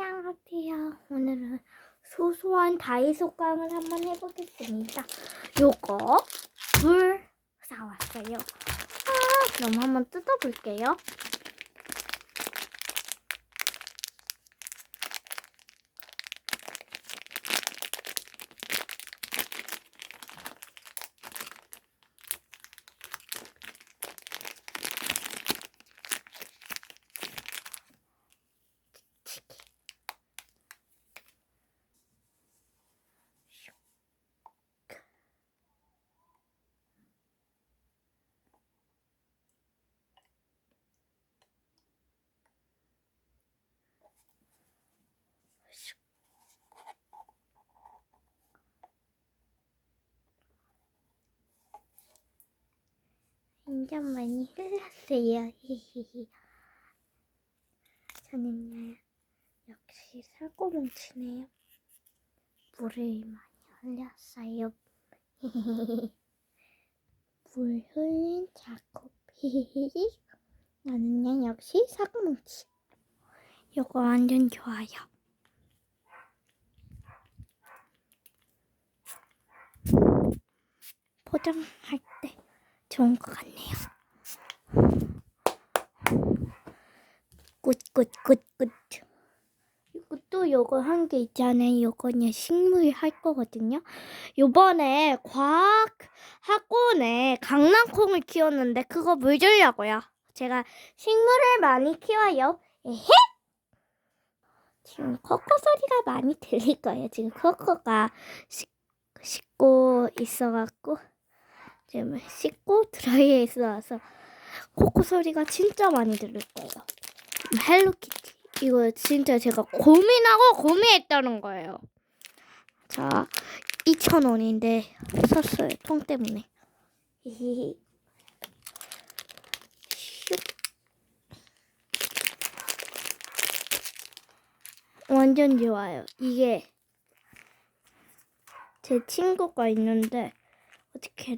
안녕 하세요. 오늘은 소소한 다이소 깡을 한번 해보겠습니다. 요거 불 사왔어요. 아, 그럼 한번 뜯어볼게요. 완전 많이 흘렀어요. 저는요, 역시 살코뭉치네요. 물을 많이 흘렸어요. 물 흘린. 히히히. 나는요, 역시 살코뭉치. 이거 완전 좋아요. 포장할 때 좋은 것 같네요. 굿굿굿굿. 이것도 요거 한 게 있잖아요. 요거는 식물 할 거거든요. 요번에 과학 학원에 강낭콩을 키웠는데 그거 물 주려고요. 제가 식물을 많이 키워요. 에헤! 지금 코코 소리가 많이 들릴 거예요. 지금 코코가 씻, 씻고 있어갖고 지금 씻고 드라이에 있어서 코코 소리가 진짜 많이 들릴 거예요. 헬로키티 이거 진짜 제가 고민하고 고민했다는 거예요. 자, 2,000원인데 샀어요. 통 때문에. 완전 좋아요. 이게 제 친구가 있는데 어떻게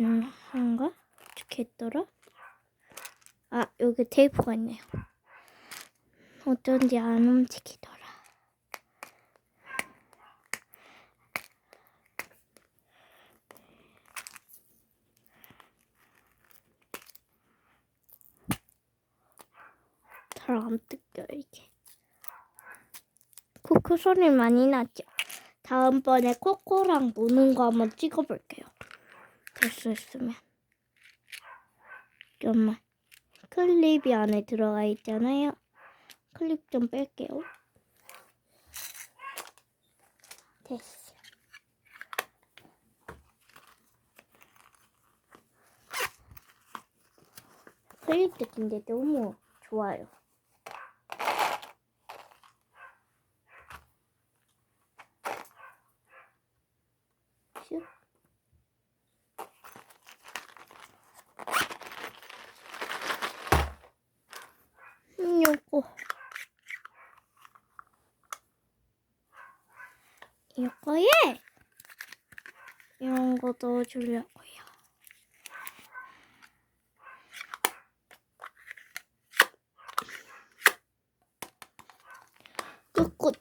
하는가? 어떻게 했더라? 아, 여기 테이프가 있네요. 어쩐지 안 움직이더라. 잘 안 뜯겨, 이게. 코코 소리 많이 나죠? 다음번에 코코랑 노는 거 한번 찍어볼게요. 될수 있으면. 잠깐만. 클립이 안에 들어가 있잖아요. 클립 좀 뺄게요. 됐어. 클립도 근데 너무 좋아요. 슉. 음, 요거. 이거에 이런 거 넣어주려고요. 굿굿.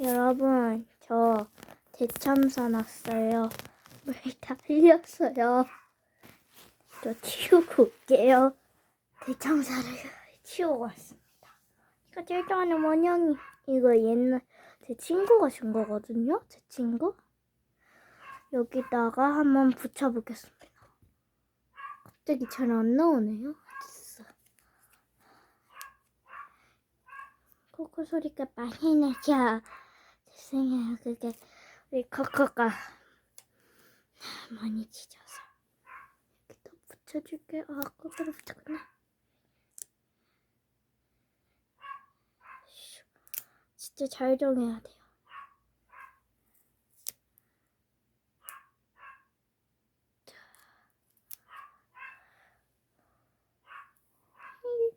여러분, 저 대참사 났어요. 물다 흘렸어요. 저 치우고 올게요. 대참사를 치우고 왔습니다. 이거 제일 좋아하는 원형이 이거 옛날 제 친구가 준 거거든요. 제 친구. 여기다가 한번 붙여보겠습니다. 갑자기 잘 안 나오네요. 코코 소리가 많이 나죠. 죄송해요. 그게 우리 코코가 많이 짖어서. 여기다 붙여줄게요. 아, 거꾸로 붙였구나. 진짜 잘 정해야 돼요.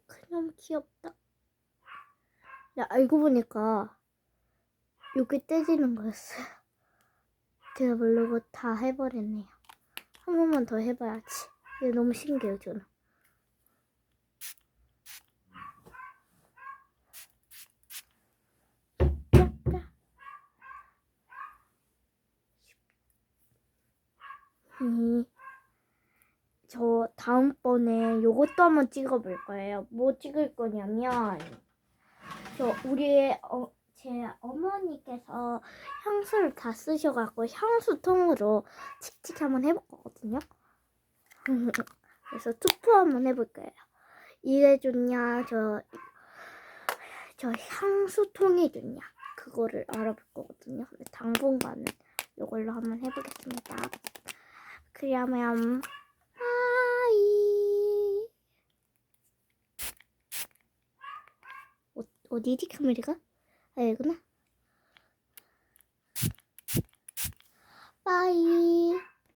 그냥 귀엽다. 야, 알고 보니까 여기 떼지는 거였어요. 제가 모르고 다 해버렸네요. 한 번만 더 해봐야지. 이거 너무 신기해요, 저는. 아니, 저 다음번에 요것도 한번 찍어볼 거예요. 뭐 찍을 거냐면, 저 우리 어, 제 어머니께서 향수를 다 쓰셔갖고 향수통으로 칙칙 한번 해볼 거거든요. 그래서 투표 한번 해볼 거예요. 이게 좋냐, 저, 저 향수통이 좋냐, 그거를 알아볼 거거든요. 근데 당분간은 이걸로 한번 해보겠습니다. 그러면, 하이. 어, 어디지 카메라가? 아, 여기구나. 빠이.